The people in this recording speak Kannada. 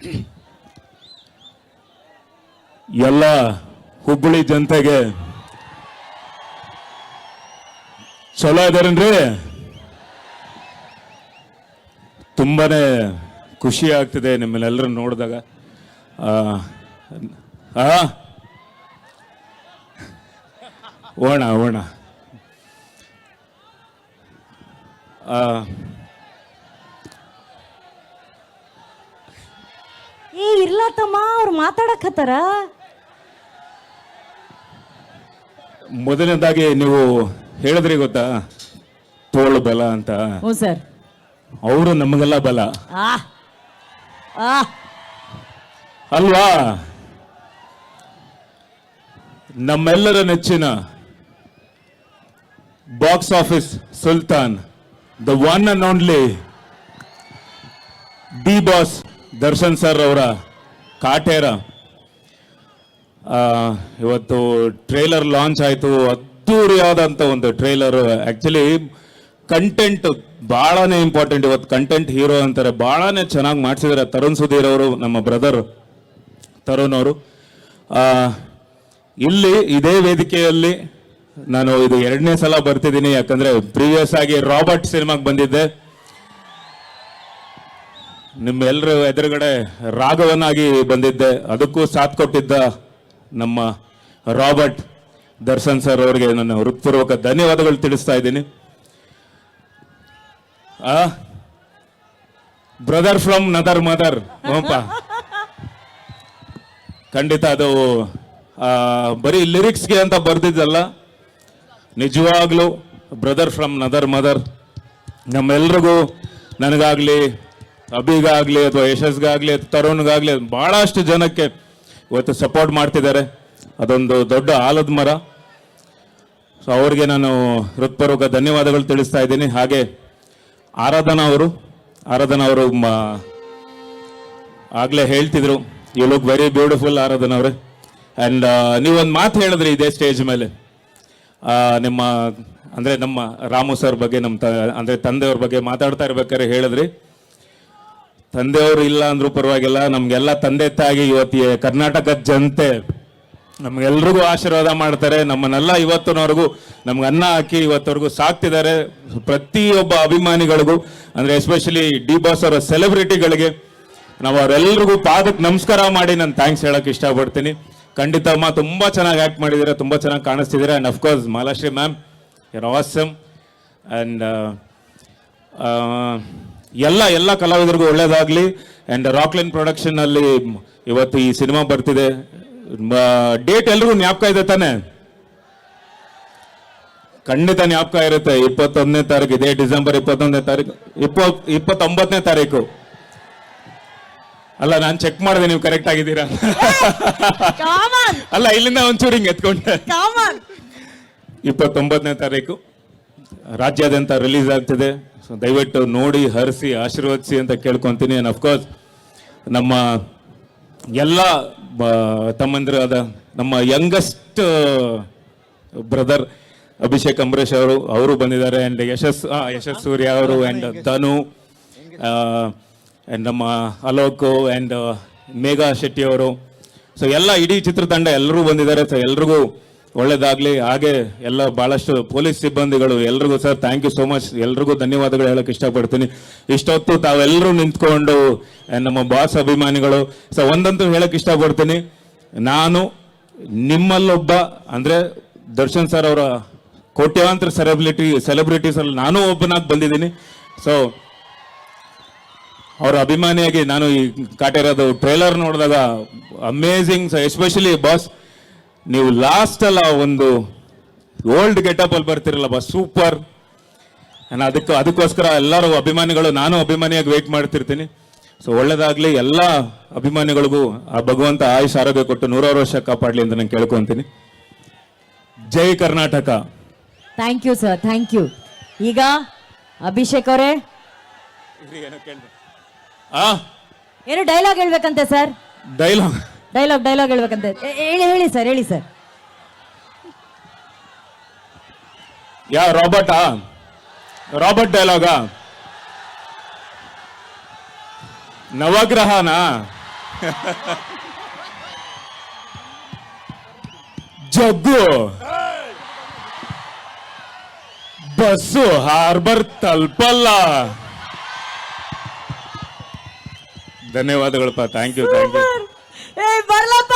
ಎಲ್ಲ ಹುಬ್ಬಳ್ಳಿ ಜನತೆಗೆ ಚಲೋ ಇದಾರೇನ್ರಿ ತುಂಬಾನೇ ಖುಷಿ ಆಗ್ತಿದೆ ನಿಮ್ಮನ್ನೆಲ್ಲರೂ ನೋಡಿದಾಗ. ಆ? ಓಣ ಓಣ ಏ ಇರ್ಲ ತಮ್ಮ ಅವ್ರು ಮಾತಾಡಕತ್ತಾರ ಮೊದಲನೇದಾಗಿ ನೀವು ಹೇಳಿದ್ರಿ ಗೊತ್ತಾ? ತೋಳು ಬಲ ಅಂತ. ಹ್ಞೂ ಸರ್. ಅವರು ನಮಗೆಲ್ಲ ಬಲ. ಆ ಆ. ಅಲ್ವಾ? ನಮ್ಮೆಲ್ಲರ ನೆಚ್ಚಿನ box office sultan the one and only D boss Darshan sir ಅವರ ಕಾಟೇರ. ಇವತ್ತು ಟ್ರೇಲರ್ ಲಾಂಚ್ ಆಯಿತು. ಅದ್ದೂರಿಯಾದಂಥ ಒಂದು ಟ್ರೇಲರ್. ಆ್ಯಕ್ಚುಲಿ ಕಂಟೆಂಟ್ ಭಾಳನೇ ಇಂಪಾರ್ಟೆಂಟ್ ಇವತ್ತು ಕಂಟೆಂಟ್ ಹೀರೋ ಅಂತಾರೆ. ಭಾಳನೇ ಚೆನ್ನಾಗಿ ಮಾಡಿಸಿದ್ದಾರೆ ತರುಣ್ ಸುಧೀರ್ ಅವರು, ನಮ್ಮ ಬ್ರದರ್ ತರುಣ್ ಅವರು. ಇಲ್ಲಿ ಇದೇ ವೇದಿಕೆಯಲ್ಲಿ ನಾನು ಇದು ಎರಡನೇ ಸಲ ಬರ್ತಿದ್ದೀನಿ. ಯಾಕಂದರೆ ಪ್ರೀವಿಯಸ್ ಆಗಿ ರಾಬರ್ಟ್ ಸಿನಿಮಾಗೆ ಬಂದಿದ್ದೆ. ನಿಮ್ಮೆಲ್ಲರ ಎದುರುಗಡೆ ರಾಘವನಾಗಿ ಬಂದಿದ್ದೆ. ಅದಕ್ಕೂ ಸಾಥ್ ಕೊಟ್ಟಿದ್ದ ನಮ್ಮ ರಾಬರ್ಟ್ ದರ್ಶನ್ ಸರ್ ಅವರಿಗೆ ನನ್ನ ಹೃತ್ಪೂರ್ವಕ ಧನ್ಯವಾದಗಳು ತಿಳಿಸ್ತಾ ಇದ್ದೀನಿ. ಆ ಬ್ರದರ್ ಫ್ರಮ್ ನದರ್ ಮದರ್ ಓಂಪ ಖಂಡಿತ ಅದು ಬರೀ ಲಿರಿಕ್ಸ್ಗೆ ಅಂತ ಬರ್ದಿದ್ದಲ್ಲ. ನಿಜವಾಗ್ಲೂ ಬ್ರದರ್ ಫ್ರಮ್ ನದರ್ ಮದರ್ ನಮ್ಮೆಲ್ರಿಗೂ ನನಗಾಗ್ಲಿ ಅಭಿಗಾಗ್ಲಿ ಅಥವಾ ಯಶಸ್ಗಾಗಲಿ ಅಥವಾ ತರುಣ್ಗಾಗಲಿ ಬಹಳಷ್ಟು ಜನಕ್ಕೆ ಇವತ್ತು ಸಪೋರ್ಟ್ ಮಾಡ್ತಿದ್ದಾರೆ. ಅದೊಂದು ದೊಡ್ಡ ಆಲದ ಮರ. ಸೊ ಅವ್ರಿಗೆ ನಾನು ಹೃತ್ಪೂರ್ವಕ ಧನ್ಯವಾದಗಳು ತಿಳಿಸ್ತಾ ಇದ್ದೀನಿ. ಹಾಗೆ ಆರಾಧನಾ ಅವರು ಆರಾಧನಾ ಅವರು ಆಗಲೇ ಹೇಳ್ತಿದ್ರು you look very beautiful Aradhana ಅವರೇ. ಆ್ಯಂಡ್ ನೀವೊಂದು ಮಾತು ಹೇಳಿದ್ರಿ ಇದೇ ಸ್ಟೇಜ್ ಮೇಲೆ. ನಿಮ್ಮ, ಅಂದರೆ ನಮ್ಮ ರಾಮು ಸರ್ ಬಗ್ಗೆ, ನಮ್ಮ ತ, ಅಂದರೆ ತಂದೆಯವ್ರ ಬಗ್ಗೆ ಮಾತಾಡ್ತಾ ಇರ್ಬೇಕಾದ್ರೆ ಹೇಳಿದ್ರಿ. ತಂದೆಯವರು ಇಲ್ಲ ಅಂದ್ರೂ ಪರವಾಗಿಲ್ಲ, ನಮಗೆಲ್ಲ ತಂದೆ ತಾಯಿ ಇವತ್ತು ಕರ್ನಾಟಕದ ಜನತೆ ನಮ್ಗೆಲ್ರಿಗೂ ಆಶೀರ್ವಾದ ಮಾಡ್ತಾರೆ. ನಮ್ಮನ್ನೆಲ್ಲ ಇವತ್ತಿನವರೆಗೂ ನಮ್ಗೆ ಅನ್ನ ಹಾಕಿ ಇವತ್ತವರೆಗೂ ಸಾಕ್ತಿದ್ದಾರೆ. ಪ್ರತಿಯೊಬ್ಬ ಅಭಿಮಾನಿಗಳಿಗೂ, ಅಂದರೆ ಎಸ್ಪೆಷಲಿ ಡಿ ಬಾಸ್ ಅವರ ಸೆಲೆಬ್ರಿಟಿಗಳಿಗೆ ನಾವು ಅವರೆಲ್ಲರಿಗೂ ಪಾದಕ್ಕೆ ನಮಸ್ಕಾರ ಮಾಡಿ ನಾನು ಥ್ಯಾಂಕ್ಸ್ ಹೇಳೋಕೆ ಇಷ್ಟಪಡ್ತೀನಿ. ಖಂಡಿತ ಅಮ್ಮ, ತುಂಬಾ ಚೆನ್ನಾಗಿ ಆಕ್ಟ್ ಮಾಡಿದ್ದೀರಾ, ತುಂಬಾ ಚೆನ್ನಾಗಿ ಕಾಣಿಸ್ತಿದ್ದೀರಾ and of course Malashri ma'am you're awesome and ಎಲ್ಲ ಎಲ್ಲ ಕಲಾವಿದರಿಗೂ ಒಳ್ಳೇದಾಗ್ಲಿ. ಅಂಡ್ ರಾಕ್ಲೈನ್ ಪ್ರೊಡಕ್ಷನ್ ಅಲ್ಲಿ ಇವತ್ತು ಈ ಸಿನಿಮಾ ಬರ್ತಿದೆ. ಡೇಟ್ ಎಲ್ರಿಗೂ ಜ್ಞಾಪಕ ಇದೆ ತಾನೆ? ಖಂಡಿತ ಜ್ಞಾಪಕ ಇರುತ್ತೆ. ಇಪ್ಪತ್ತೊಂದನೇ ತಾರೀಕು ಇದೇ ಡಿಸೆಂಬರ್ ಇಪ್ಪತ್ತೊಂದನೇ ತಾರೀಕು ಇಪ್ಪತ್ ಇಪ್ಪತ್ತೊಂಬತ್ತನೇ ತಾರೀಕು. ಅಲ್ಲ ನಾನು ಚೆಕ್ ಮಾಡಿದೆ ನೀವು ಕರೆಕ್ಟ್ ಆಗಿದ್ದೀರಾ? ಅಲ್ಲ ಇಲ್ಲಿಂದ ಒಂಚೂರು ಹಿಂಗೆ ಎತ್ಕೊಂಡೆ. ಇಪ್ಪತ್ತೊಂಬತ್ತನೇ ತಾರೀಕು. ರಾಜ್ಯಾದ್ಯಂತ ರಿಲೀಸ್ ಆಗ್ತಿದೆ. ಸೊ ದಯವಿಟ್ಟು ನೋಡಿ, ಹರಿಸಿ, ಆಶೀರ್ವದಿಸಿ ಅಂತ ಕೇಳ್ಕೊತೀನಿ. ಆ್ಯಂಡ್ ಅಫ್ಕೋರ್ಸ್ ನಮ್ಮ ಎಲ್ಲ ತಮ್ಮಂದಿರಾದ ನಮ್ಮ ಯಂಗೆಸ್ಟ್ ಬ್ರದರ್ ಅಭಿಷೇಕ್ ಅಂಬರೀಷ್ ಅವರು ಅವರು ಬಂದಿದ್ದಾರೆ. ಆ್ಯಂಡ್ ಯಶಸ್ ಯಶಸ್ ಸೂರ್ಯ ಅವರು ಆ್ಯಂಡ್ ಧನು ಆ್ಯಂಡ್ ನಮ್ಮ ಅಲೋಕ್ ಆ್ಯಂಡ್ ಮೇಘಾ ಶೆಟ್ಟಿ ಅವರು. ಸೊ ಎಲ್ಲ ಇಡೀ ಚಿತ್ರತಂಡ ಎಲ್ಲರೂ ಬಂದಿದ್ದಾರೆ. ಸೊ ಎಲ್ರಿಗೂ ಒಳ್ಳೇದಾಗ್ಲಿ. ಹಾಗೆ ಎಲ್ಲ ಬಹಳಷ್ಟು ಪೊಲೀಸ್ ಸಿಬ್ಬಂದಿಗಳು ಎಲ್ರಿಗೂ sir thank you so much ಎಲ್ರಿಗೂ ಧನ್ಯವಾದಗಳು ಹೇಳಕ್ ಇಷ್ಟಪಡ್ತೀನಿ. ಇಷ್ಟೊತ್ತು ತಾವೆಲ್ಲರೂ ನಿಂತ್ಕೊಂಡು ನಮ್ಮ ಬಾಸ್ ಅಭಿಮಾನಿಗಳು, ಸೊ, ಒಂದಂತೂ ಹೇಳಕ್ ಇಷ್ಟಪಡ್ತೀನಿ. ನಾನು ನಿಮ್ಮಲ್ಲೊಬ್ಬ, ಅಂದ್ರೆ ದರ್ಶನ್ ಸರ್ ಅವರ ಕೋಟ್ಯಾಂತರ ಸೆಲೆಬ್ರಿಟಿ ಸೆಲೆಬ್ರಿಟೀಸ್ ಅಲ್ಲಿ ನಾನು ಒಬ್ಬನಾಗಿ ಬಂದಿದ್ದೀನಿ. ಸೊ ಅವರ ಅಭಿಮಾನಿಯಾಗಿ ನಾನು ಈ ಕಾಟಿರೋದು ಟ್ರೇಲರ್ ನೋಡಿದಾಗ ಅಮೇಝಿಂಗ್ ಎಸ್ಪೆಷಲಿ ಬಾಸ್ ನೀವು ಲಾಸ್ಟ್ ಅಲ್ಲ ಒಂದು ಓಲ್ಡ್ ಗೆಟಪ್ ಅಲ್ಲಿ ಬರ್ತಿರಲ್ಲ ಬಸ್ ಸೂಪರ್ ನಾನು ಅದಕ್ಕೆ ಅದಕ್ಕೋಸ್ಕರ ಎಲ್ಲರೂ ಅಭಿಮಾನಿಗಳು ನಾನು ಅಭಿಮಾನಿಯಾಗಿ ವೇಟ್ ಮಾಡ್ತಿರ್ತೀನಿ. ಸೊ ಒಳ್ಳೇದಾಗ್ಲಿ ಎಲ್ಲ ಅಭಿಮಾನಿಗಳಿಗೂ ಆ ಭಗವಂತ ಆಯುಷ್ ಆರೋಗ್ಯ ಕೊಟ್ಟು ನೂರಾರು ವರ್ಷ ಕಾಪಾಡ್ಲಿ ಅಂತ ನಾನು ಕೇಳ್ಕೊಂತೀನಿ. ಜೈ Karnataka. Thank you sir thank you ಈಗ ಅಭಿಷೇಕ್ ಅವರೇ. ಆ? ಏನು ಡೈಲಾಗ್ ಹೇಳ್ಬೇಕಂತೆ ಸರ್ ಡೈಲಾಗ್ ಡೈಲಾಗ್ ಡೈಲಾಗ್ ಹೇಳ್ಬೇಕಂತ. ಹೇಳಿ ಹೇಳಿ ಸರ್ ಹೇಳಿ ಸರ್. ಯಾವ ರಾಬರ್ಟಾ ರಾಬರ್ಟ್ ಡೈಲಾಗ ನವಗ್ರಹನಾ? ಜಗ್ಗು. ಬಸ್ಸು ಹಾರ್ಬರ್ ತಲ್ಪಲ್ಲ. ಧನ್ಯವಾದಗಳಪ್ಪ ಥ್ಯಾಂಕ್ ಯು ಥ್ಯಾಂಕ್ ಯು ಏ ಬರ್ಲಪ್ಪ ಬಿಸಿಲ್ ಸರ್